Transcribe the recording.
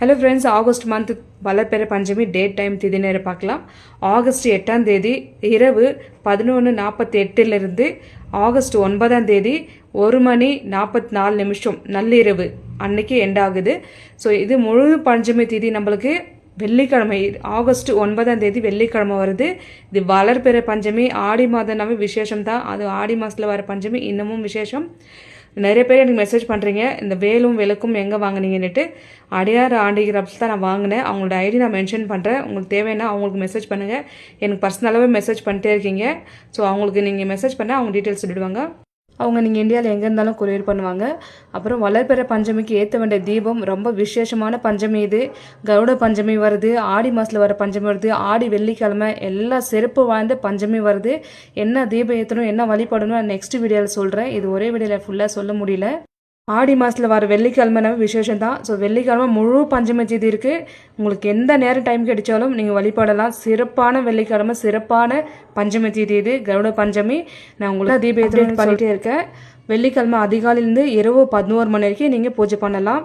Hello friends August month வளர்ப்பெற பஞ்சமி date time திதி நேரம் பார்க்கலாம். ஆகஸ்ட் எட்டாம் தேதி இரவு பதினொன்று நாற்பத்தி எட்டுலேருந்து ஆகஸ்ட் ஒன்பதாம் தேதி ஒரு மணி நாற்பத்தி நாலு நிமிஷம் நள்ளிரவு. அன்னைக்கு எண்ட் ஆகுது. ஸோ இது முழு பஞ்சமி திதி நம்மளுக்கு வெள்ளிக்கிழமை ஆகஸ்ட் ஒன்பதாம் தேதி வெள்ளிக்கிழமை வருது. இது வளர்பிற பஞ்சமி ஆடி மாதம்னாவே விசேஷம் தான். அது ஆடி மாதத்தில் வர பஞ்சமி இன்னமும் விசேஷம். நிறைய பேர் எனக்கு மெசேஜ் பண்ணுறீங்க இந்த வேலும் விளக்கும் எங்கே வாங்குனீங்கன்னுட்டு. அடையார் ஆண்டி கிராப்ஸ் தான் நான் வாங்கினேன். அவங்களோட ஐடி நான் மென்ஷன் பண்ணுறேன் உங்களுக்கு தேவைன்னா அவங்களுக்கு மெசேஜ் பண்ணுங்கள் எனக்கு பர்சனலாகவே மெசேஜ் பண்ணிட்டே இருக்கீங்க. ஸோ அவங்களுக்கு நீங்கள் மெசேஜ் பண்ணால் அவங்க டீட்டெயில்ஸ் சொல்லிடுவாங்க. அவங்க நீங்கள் இந்தியாவில் எங்கே இருந்தாலும் கொரியர் பண்ணுவாங்க. அப்புறம் வளர்பிற பஞ்சமிக்கு ஏற்ற வேண்டிய தீபம் ரொம்ப விசேஷமான பஞ்சமி இது. கருட பஞ்சமி வருது ஆடி மாதத்தில் வர பஞ்சமி வருது ஆடி வெள்ளிக்கிழமை எல்லா சிறப்பு வாய்ந்த பஞ்சமி வருது. என்ன தீபம் ஏற்றணும் என்ன வழிபடணும் நெக்ஸ்ட் வீடியோவில் சொல்கிறேன் இது ஒரே வீடியோவில் ஃபுல்லாக சொல்ல முடியல. ஆடி மாதத்தில் வர வெள்ளிக்கிழமைனாவே விசேஷம் தான் ஸோ வெள்ளிக்கிழமை முழு பஞ்சமி தேதி இருக்குது உங்களுக்கு எந்த நேரம் டைம் கிடைச்சாலும் நீங்கள் வழிபடலாம் சிறப்பான வெள்ளிக்கிழமை சிறப்பான பஞ்சமி தேதி இது கருட பஞ்சமி. நான் உங்களுக்கு தீப பண்ணிகிட்டே இருக்கேன். வெள்ளிக்கிழமை அதிகாலையிலேருந்து இரவு பதினோரு மணி வரைக்கும் நீங்கள் பூஜை பண்ணலாம்.